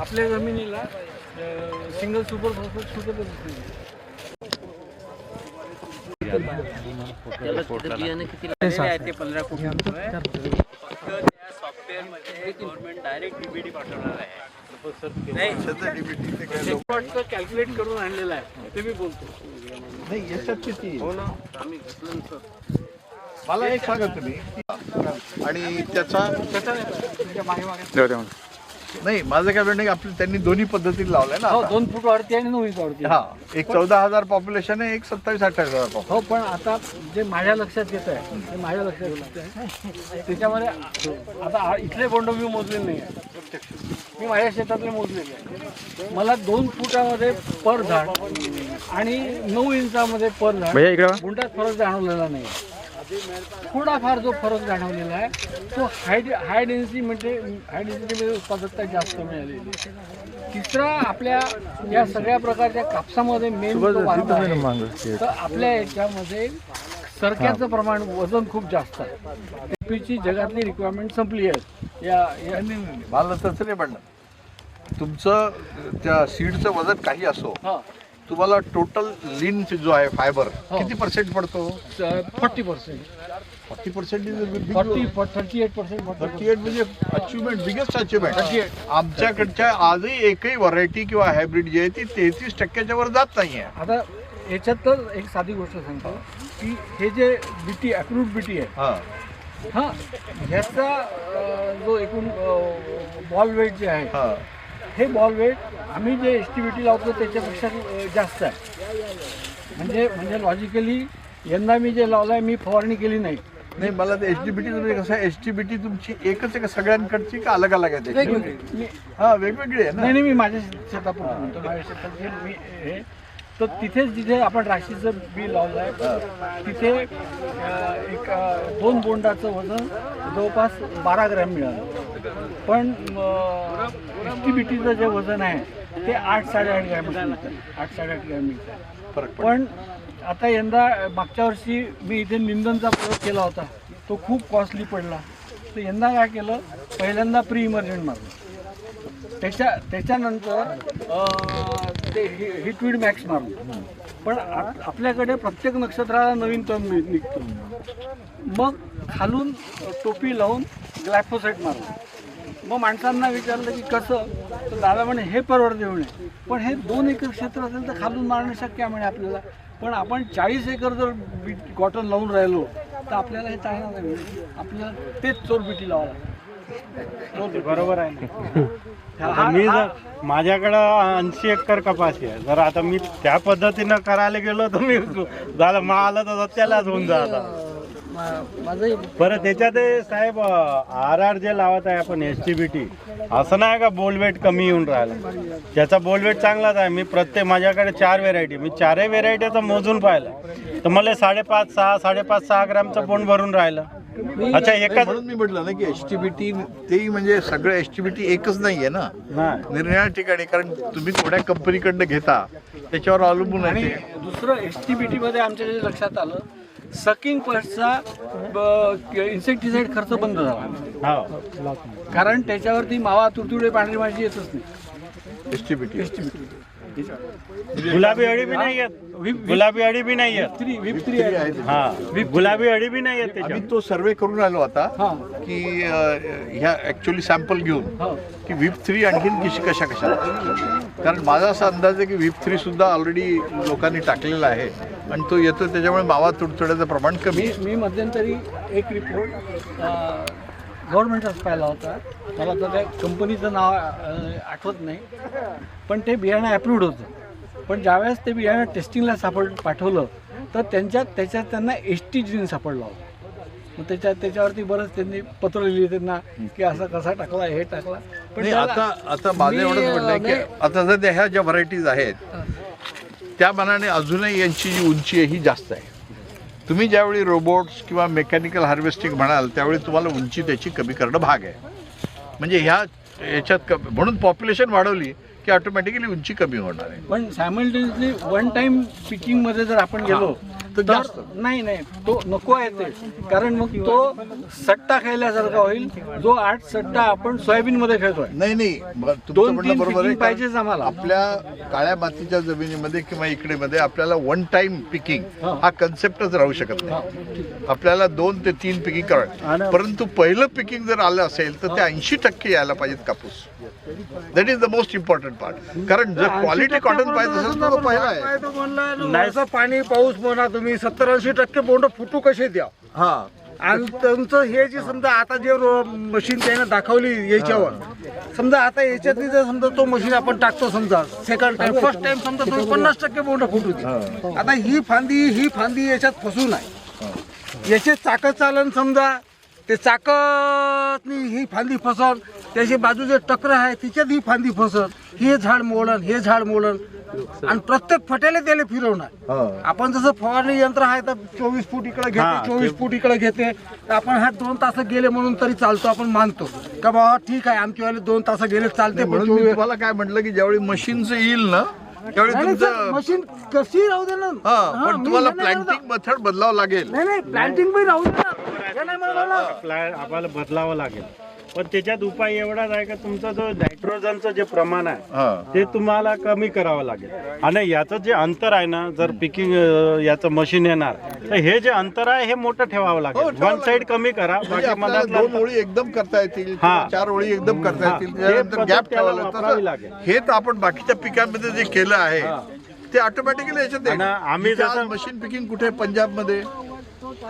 आपल्या जमिनीला single super किती ते पंधरा कोटी सॉफ्टवेअरमध्ये गव्हर्नमेंट डायरेक्ट डीबीडी पाठवणार आहे. कॅल्क्युलेट करून आणलेलं आहे. ते मी बोलतो. नाही याच्यात किती? हो ना. आम्ही घेतलं सर मला एक सांगा तुम्ही आणि त्याचा त्याचा नाही माझं काय म्हणणं आपलं त्यांनी दोन्ही पद्धतीने लावलंय ना हो आता. दोन फूट वाढते आणि नऊ इंच वाढते हा एक चौदा हजार पॉप्युलेशन आहे एक सत्तावीस अठ्ठावीस हजार. हो पण आता जे माझ्या लक्षात येत आहे ते माझ्या लक्षात येत आहे त्याच्यामध्ये आता आ- इथले बोंड मी मोजलेले नाही. मी माझ्या शेतातले मोजलेले आहे मला दोन फुटामध्ये पर झाड आणि नऊ इंचामध्ये पर झाड बोंडात फरक जाणवलेला नाही थोडाफार जो फरक जाणवलेला आहे तो हाय हाय डेन्सिटी म्हणजे हाय डेन्सिटीमध्ये उत्पादकता जास्त मिळालेली आहे. तिसरा आपल्या या सगळ्या प्रकारच्या कापसामध्ये मेन तर आपल्या याच्यामध्ये सरक्याचं प्रमाण वजन खूप जास्त आहे. टेपीची जगातली रिक्वायरमेंट संपली आहे. या. मला तसं नाही म्हणणं तुमचं त्या सीडचं वजन काही असो हा. तुम्हाला टोटल लिन जो आहे फायबर हो. किती पर्सेंट पडतो? Forty percent forty percent forty thirty eight percent thirty eight म्हणजे अचिव्हमेंट बिगेस्ट अचिव्हमेंट 38. आमच्याकडच्या आजही एकही व्हरायटी किंवा हायब्रिड जी आहे ती तेहतीस टक्क्याच्या वर जात नाहीये. आता याच्यात तर एक साधी गोष्ट सांगतो की हे जे बीटी अप्रूव्ड बीटी आहे हा. हा ह्याचा जो एकूण बॉल वेट जे आहे हा बॉल वेट आम्ही जे एस टी बी टी लावतो त्याच्यापेक्षा जास्त आहे. म्हणजे म्हणजे लॉजिकली यंदा मी जे लावलं आहे मी फवारणी केली नाही. नाही मला ते एच डी बी टी म्हणजे कसं एच डी बी टी तुमची एकच आहे का सगळ्यांकडची का अलग अलग आहे त्याची? हा वेगवेगळी आहे ना? नाही नाही मी माझ्या शेतापुरतं म्हणतो. माझ्या शेतात जे मी हे तर तिथेच जिथे आपण राशीचं बी लावलं आहे तिथे एक दोन बोंडाचं वजन जवळपास बारा ग्रॅम मिळालं. पण एस टी बी टीचं जे वजन आहे ते आठ साडेआठ ग्रॅम मिळतं. आठ साडेआठ ग्रॅम मिळतं. पण आता यंदा मागच्या वर्षी मी इथे निंदनचा प्रयोग केला होता. तो खूप कॉस्टली पडला. तर यंदा काय केलं पहिल्यांदा प्री इमर्जंट मारलं. त्याच्या त्याच्यानंतर ते हि- हिटवीड मॅक्स मारलो पण आपल्याकडे प्रत्येक नक्षत्राला नवीन तण निघतो. मग खालून टोपी लावून ग्लॅफोसाईट मारलं मग माणसांना विचारलं की कसं? तर दादा म्हणे हे परवड देऊ नये. पण हे दोन एकर क्षेत्र असेल तर खालून मारणं शक्य आहे म्हणे आपल्याला. पण आपण चाळीस एकर जर बी कॉटन लावून राहिलो तर आपल्याला हे चालणार नाही आपल्याला तेच चोर बिटी लागतं बरोबर आहे ना. आता मी जर माझ्याकडं ऐंशी एकर कपाशी आहे जर आता मी त्या पद्धतीनं करायला गेलो तर मी झालं मला तर त्यालाच होऊन माझंही बरं त्याच्यात हे साहेब आर आर जे लावत आहे आपण एस टी बी टी. असं नाही का बोलवेट कमी येऊन राहिला? त्याचा बोलवेट चांगलाच आहे. मी प्रत्येक माझ्याकडे चार व्हेरायटी मी चारही व्हेरायटीचं मोजून पाहिलं. तर मला साडेपाच सहा साडेपाच सहा ग्रॅमचं पोण भरून राहिलं. अच्छा एकाच म्हणून मी म्हटलं ना की एच टी बी टी तेही म्हणजे सगळं एच टी बी टी एकच नाहीये ना. नाही. निर्णया ठिकाणी कारण तुम्ही थोड्या कंपनीकडनं घेता त्याच्यावर अवलंबून आणि आहे ते. दुसरं एस टी बी टीमध्ये आमच्या जे लक्षात आलं सकिंग पस्टचा इन्सेक्टिसाइड खर्च बंद झाला. हो. कारण त्याच्यावरती मावा तुडतुडे पांढरी माझी येतच नाही. H T B T S T B T गुलाबी अळी बी नाही येत. गुलाबी अळी बी नाही येत. हा. गुलाबी अळी बी नाही येत आम्ही त्याच्यात. तो सर्वे करून आलो आता की ह्या ऍक्च्युली सॅम्पल घेऊन हो. की व्हीप थ्री आणखीन कशी कशा कशा? कारण माझा असा अंदाज आहे की व्हीप थ्री सुद्धा ऑलरेडी लोकांनी टाकलेला आहे. आणि तो येतो त्याच्यामुळे मावा तुडतुड्याचं प्रमाण कमी. मी मध्यंतरी एक रिपोर्ट गव्हर्नमेंटचाच पाहिला होता. मला तर त्या कंपनीचं नाव आठवत नाही. पण ते बियाणं अप्रूव्ड होतं. पण ज्यावेळेस ते बियाणं टेस्टिंगला सापड पाठवलं तर त्यांच्यात त्याच्यात त्यांना एस टी जीन सापडला होता. मग त्याच्यात त्याच्यावरती बरंच त्यांनी पत्र लिहिले त्यांना की असा कसा टाकला हे टाकला. पण त्याला- आता आता माझं एवढंच नाही, की आता सध्या ह्या ज्या व्हरायटीज आहेत त्या मनाने अजूनही यांची जी उंची आहे ही जास्त आहे. तुम्ही ज्यावेळी रोबोट्स किंवा मेकॅनिकल हार्वेस्टिंग म्हणाल त्यावेळी तुम्हाला उंची त्याची कमी करणं भाग आहे. म्हणजे ह्या याच्यात क- म्हणून पॉप्युलेशन वाढवली की ऑटोमॅटिकली उंची कमी होणार आहे. पण सायमल्टेनियसली वन टाइम पिकिंगमध्ये जर आपण गेलो तर जास्त. नाही नाही. तो नको आहे ते. कारण मग तो सट्टा खेळल्यासारखा होईल. जो आठ सट्टा आपण सोयाबीन मध्ये खेळतोय नाही नाही. ब- तुमचं दोन म्हणणं तीन बरोबर आहे कारण पाहिजेच आम्हाला. आपल्या काळ्या मातीच्या जमिनीमध्ये किंवा इकडे मध्ये आपल्याला वन टाइम पिकिंग हा. कन्सेप्टच राहू शकत नाही. आपल्याला दोन ते तीन पिकिंग करावं. परंतु पहिलं पिकिंग जर आलं असेल तर ते ऐंशी टक्के यायला पाहिजेत कापूस. That is the most important part कारण जर क्वालिटी कॉटन पाहिजे असेल तर तो पहिला आहे. नाही. पाणी पाऊस म्हणा तुम्ही सत्तर ऐंशी टक्के बोंड फुटू कसे द्या? हा. आणि त्यांचं हे जे समजा आता जे मशीन त्याने दाखवली याच्यावर समजा आता याच्यातली जर समजा तो मशीन आपण टाकतो समजा सेकंड टाइम फर्स्ट टाइम समजा तुम्ही पन्नास टक्के बोंड फुटू दे आता ही फांदी ही फांदी याच्यात फसून आहे याचे चाक चालन समजा ते चाकत ही फांदी फसन त्याची बाजूचे टकर आहे तिच्यात ही फांदी फसन हे झाड मोडन हे झाड मोडन आणि प्रत्येक फट्याला त्याला फिरवणार. आपण जसं फवारणी यंत्र आहे तर चोवीस फूट इकडे घेते चोवीस फूट इकडे घेते. तर आपण हा दोन तास गेले म्हणून तरी चालतो आपण मानतो. का बाबा ठीक आहे आमची वाले दोन तास गेले चालते पण म्हणून मी चोवीस तुम्हाला काय म्हटलं की ज्यावेळी मशीनचं येईल ना मशीन कशी राहू दे ना हा हा, तुम्हाला हे. प्लॅन्टिंग मेथड बदलावं लागेल. नाही प्लांटिंग पण राहू दे ना हे. प्लॅन आपल्याला बदलावं लागेल. पण त्याच्यात उपाय एवढाच आहे का तुमचं जो नायट्रोजनचं जे प्रमाण आहे हा. ते तुम्हाला कमी करावं लागेल. आणि याचं जे अंतर आहे ना जर पिकिंग याचं मशीन येणार तर हे जे अंतर आहे हे मोठं ठेवावं हो, लागेल ठेवावं वन साईड कमी करा म्हणजे बाकी मधातलं दोन ओळी एकदम करता येतील हा. चार ओळी एकदम करता हा. येतील हे गॅप लागेल. तसं हे तर आपण बाकीच्या पिकांमध्ये जे केलं आहे ते ऑटोमॅटिकली याच्यात आणि आम्ही मशीन पिकिंग कुठे पंजाबमध्ये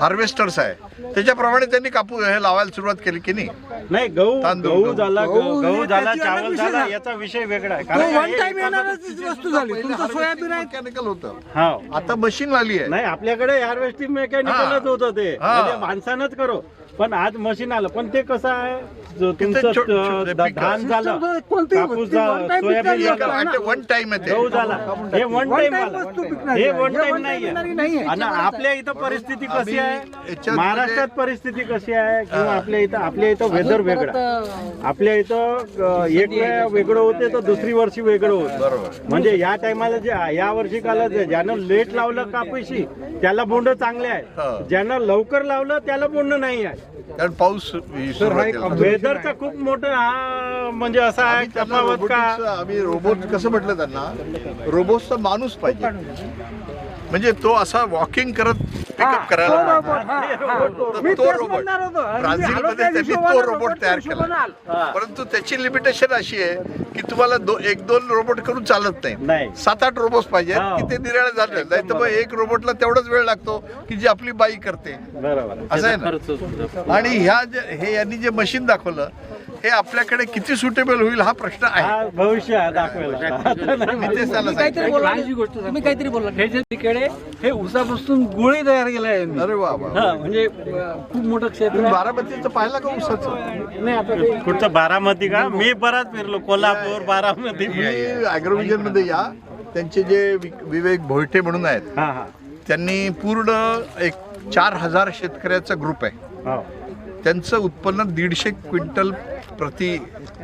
हार्वेस्टर्स आहे. त्याच्याप्रमाणे त्यांनी कापूस हे लावायला सुरुवात केली की नाही? नाही गहू तांदूळ, गहू गहू. झाला गहू झाला त्याची चावल विषय झाला. याचा विषय वेगळा आहे. तो कारण वन हे टाइम एका येणारच वस्तू झाली. तुमचं सोयाबीन आहे. मेकॅनिकल होतं. हा आता मशीन आली आहे. नाही आपल्याकडे हार्वेस्टिंग मेकॅनिकलच होतं ते. हा. म्हणजे माणसानंच करो. पण आज मशीन आलं. पण ते कसं आहे? जो तुमचं छो- छो- अं, ते धा- पिकं. धान झालं कोणती कापूस वस्तू झाला, one time सोयाबीन पिकणारी झालं, आहे ना? वन टाइम आहे गहू ते झाला हे वन टाइम time वस्तू पिकणारी हे आहे. वन टाइम one time नाही येणारी नाहीये. आणि आपल्या इथं परिस्थिती कशी आहे? याच्यात महाराष्ट्रात परिस्थिती कशी आहे? किंवा आपल्या इथं आपल्या इथं वेदर वेगळं. आपल्या इथं अं, एक वेळ वेगळं होते तर दुसरी वर्षी वेगळं होतं. म्हणजे या टायमाला जे या वर्षी काला जे- ज्यानं लेट लावलं कापूशी त्याला बोंड चांगले हा. आहे ज्यानं लवकर लावलं त्याला बोंड नाही आहे कारण पाऊस ही सुरुवात केला. वेदरचा खूप मोठं हा म्हणजे असा आहे आम्ही त्यांना तफावत का? आम्ही रोबोट कसं म्हटलं त्यांना? रोबोटचा माणूस पाहिजे. म्हणजे तो असा वॉकिंग करत पिकअप करायला तो रोबोट त्यांनी तो तयार त्या केला परंतु त्याची लिमिटेशन अशी आहे की तुम्हाला दो, एक दोन रोबोट करून चालत नाही. नाही. सात आठ रोबोट पाहिजे हा. की ते निराळे झाले. नाही तर मग एक रोबोटला तेवढाच वेळ लागतो की जी आपली बाई करते. बरोबर. असं आहे ना? आणि ह्या जे हे यांनी जे मशीन दाखवलं हे आपल्याकडे किती सुटेबल होईल हा प्रश्न आहे. हा भविष्य दाखवेल. मी तेच त्याला काहीतरी सांगितलं. बोला गोष्ट तुम्ही काहीतरी बोलला हे जे तिकडे हे उसापासून गोळी तयार केला आहे यांनी. अरे वा वा हा म्हणजे अं, खूप मोठं क्षेत्र तुम्ही आहे. बारामतीचं पाहिलं का उसाचं? नाही आता ते कुठचं बारामती का? मी बराच फिरलो. कोल्हापूर बारामती. तुम्ही अॅग्रोविजनमध्ये या. त्यांचे जे वि- विवेक भोयटे म्हणून आहेत हा हा. त्यांनी पूर्ण एक चार हजार शेतकऱ्याचा ग्रुप आहे. हो. त्यांचं उत्पन्न दीडशे क्विंटल प्रति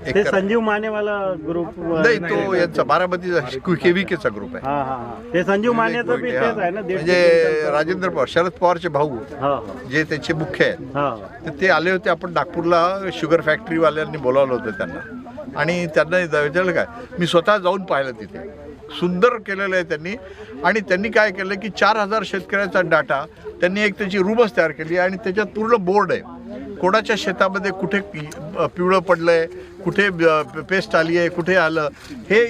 ते संजीव मानेवाला ग्रुप नाही तो यांचा बारामतीचा केव्हीकेचा ग्रुप आहे. हा हा हा. ते संजीव मानेचं बी विवेक तेच भोयटे, आहे ना. दीडशे म्हणजे. राजेंद्र पवार शरद पवारचे भाऊ हो जे त्याचे मुख्य आहेत. हो. तर ते आले होते आपण नागपूरला शुगर फॅक्टरीवाल्यांनी बोलावलं होतं त्यांना. आणि त्यांना विचारलं काय मी स्वतः जाऊन पाहिलं तिथे. सुंदर केलेलं आहे त्यांनी. आणि त्यांनी काय केलं की चार हजार शेतकऱ्याचा डाटा त्यांनी एक त्याची रूमच तयार केली आणि त्याच्यात पूर्ण बोर्ड आहे. कोणाच्या शेतामध्ये कुठे पिवळं पडलंय कुठे ब- पेस्ट आली आहे कुठे आलं हे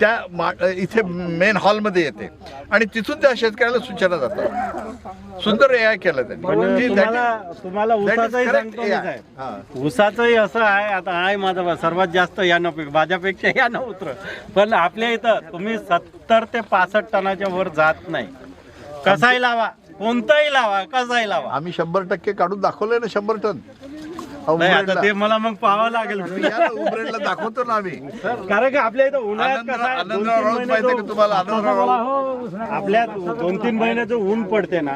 त्या मा इथे मेन हॉलमध्ये येते. आणि तिथून त्या शेतकऱ्याला सूचना जातात. सुंदर ए आय केलं त्यांनी. तुम्हाला ऊसाचंही हा. असं आहे आता आहे माझं सर्वात जास्त यानं पीक माझ्यापेक्षा यानं उतर. पण आपल्या इथं तुम्ही सत्तर ते पासष्ट टनाच्या वर जात नाही. कसाही लावा. कोणताही लावा कसाही लावा. आम्ही शंभर टक्के काढून दाखवलंय ना शंभर टन. अहो, नाही आता उमरेडला. ते मला मग पाहावं लागेल. या ना, उमरेडला दाखवतो ना आम्ही. कारण की आपल्या इथं उन्हाळ्यात आनंद कसं आहे, दोन आनंदराव तीन राऊत महिने माहिती आहे का जो- तुम्हाला आनंदराव राऊत आपल्या दोन तीन महिन्याचं ऊन पडते ना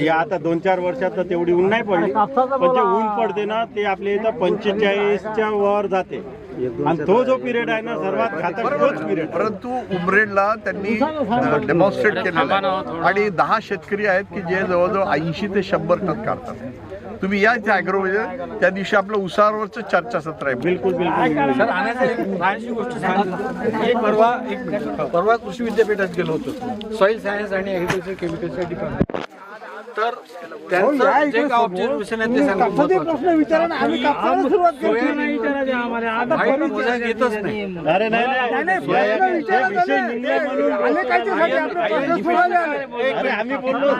या आता दोन चार वर्षात तर तेवढी ऊन नाही पडली. पण जे ऊन पडते ना ते आपल्या इथं पंचेचाळीसच्या वर जाते. आणि तो जो पिरियड आहे ना सर्वात घातक तोच पिरियड परंतु उमरेडला त्यांनी डेमॉन्स्ट्रेट केलेलं आणि दहा शेतकरी आहेत की जे जवळजवळ ऐंशी ते शंभर टन काढतात. तुम्ही या इथे ॲग्रोमध्ये त्या दिवशी आपलं उसावरचं चर्चासत्र आहे. बिलकुल बिलकुल. एक परवा एक मिनिट. परवा कृषी विद्यापीठात गेलो होतो. सॉइल सायन्स आणि ॲग्रिकल्चर केमिकलच्या डिपार्टमेंट तर त्यांचं जे काय ऑब्झर्वेशन आहे ते सांगितलं महत्त्वाचं. प्रश्न विचारा ना आम्ही कापसाला सुरुवात केली. व्हाईट मोजा घेतच नाही. अरे नाही नाही. नाही, प्रश्न विचारा विषय त्याने. निघला ते म्हणून अनेकांच्यासाठी आपले प्रश्न सोडवले. अरे आम्ही बोललो.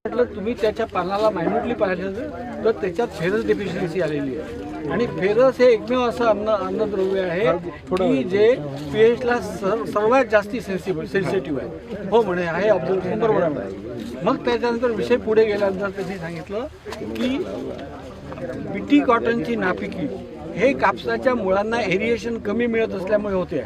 म्हटलं तुम्ही त्याच्या पानाला मायन्युटली पाहिलं तर त्याच्यात फेरस डेफिशियन्सी आलेली आहे. आणि फेरस हे एकमेव असं अन्न अन्नद्रव्य आहे की जे pH ला सर- सर्वात जास्ती सेन्सिबल सेन्सिटिव्ह आहे. हो म्हणे हे ऑब्झर्वेशन बरोबर आहे मग त्याच्यानंतर विषय पुढे गेल्यानंतर त्यांनी सांगितलं की बीटी कॉटनची नापिकी हे कापसाच्या मुळांना एरिएशन कमी मिळत असल्यामुळे होते.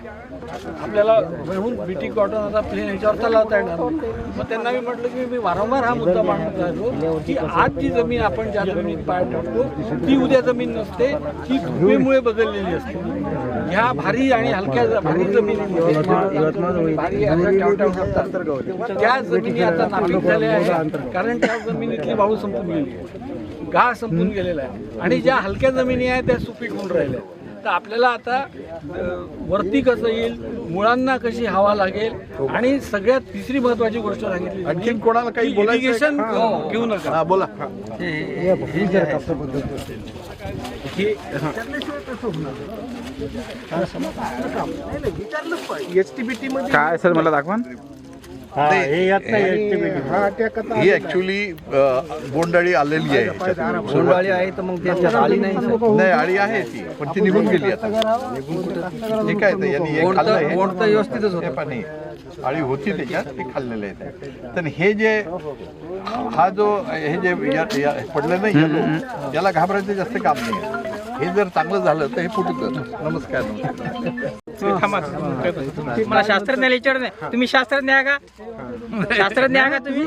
आपल्याला म्हणून बीटी कॉटन आता प्लेन ह्याच्यावर चालवता येणार मग त्यांना मी म्हटलं की मी वारंवार हा मुद्दा मांडत राहतो की आज जी जमीन आपण ज्या जमिनीत पाय टाकतो ती उद्या जमीन नसते ती धुळीमुळे बदललेली असते. ह्या भारी आणि हलक्या भारी जमिनी भारी त्या जमिनी आता नापीक झाल्या आहेत कारण त्या जमिनीतली वाळू संपून गेली. आहे गाळ संपून गेलेला आहे. आणि ज्या हलक्या जमिनी आहेत त्या सुपीक होऊन राहिल्या तर आपल्याला आता वरती कसं येईल मुळांना कशी हवा लागेल आणि सगळ्यात तिसरी महत्वाची गोष्ट सांगितली आणखीन कोणाला काही irrigation का? घेऊ नका. हा बोला. काय सर मला दाखवा हा हे नाही. ही ऍक्च्युली बोंडाळी आलेली आहे बोंडाळी आहे तर मग नाही. आळी आहे ती पण ती निघून गेली आता. ठीक आहे यांनी हे व्यवस्थितच होतं. पण आळी होती त्याच्यात ते खाल्लेलं आहे ते. तर हे जे हा जो हे जे पडलं ना येलो याला घाबरायचं जास्त काम नाही हे जर चांगलं झालं तर हे फुटत. नमस्कार. मला शास्त्रज्ञ विचार नाही तुम्ही शास्त्रज्ञ आहे का? शास्त्रज्ञ आहे का तुम्ही?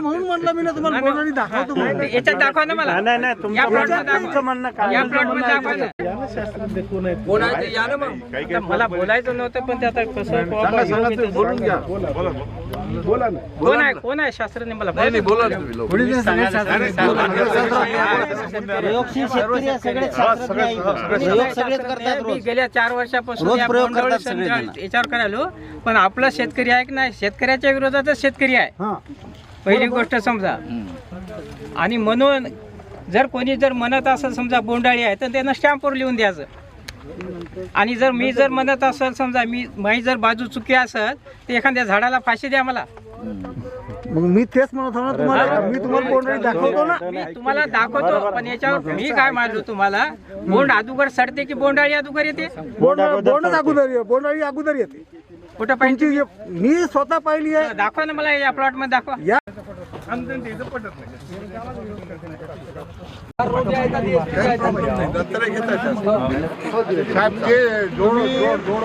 म्हणून म्हणलं मी ना तुम्हाला दाखवतो. याच्यात दाखवा ना मला. नाही, नाही नाही. या या ना. मला बोलायचं नव्हतं पण ते आता कसं बोलून घ्या. कोण आहे कोण आहे शास्त्रज्ञ मला नाही नाही बोला ना तुम्ही लोक. मी गेल्या चार वर्षापासून या बोंडअळी संदर्भात याच्यावर करायलो पण आपला शेतकरी आहे की नाही शेतकऱ्याच्या विरोधातच शेतकरी आहे पहिली गोष्ट समजा आणि म्हणून जर कोणी जर म्हणत असेल समजा बोंडाळी आहे तर त्यानं स्टॅम्पवर लिहून द्यायचं आणि जर मी जर म्हणत असेल समजा मी माझी जर बाजू चुकी असेल तर एखाद्या झाडाला फाशी द्या मला. मग मी तेच म्हणत होतो ना तुम्हाला मी तुम्हाला बोलणी दाखवतो ना. मी तुम्हाला दाखवतो पण याच्यावर मी काय मानलो तुम्हाला? बोंड अदुगर सडते की बोंडाळी अदुगर येते? बोंड बोंडच अगोदर ये- बोंडाळी अगोदर येते. कुठं पाहिजे मी स्वतः पाहिली आहे. दाखवा ना मला या प्लॉटमध्ये दाखवा. या घेतात साहेब ते. जोड जोड जोड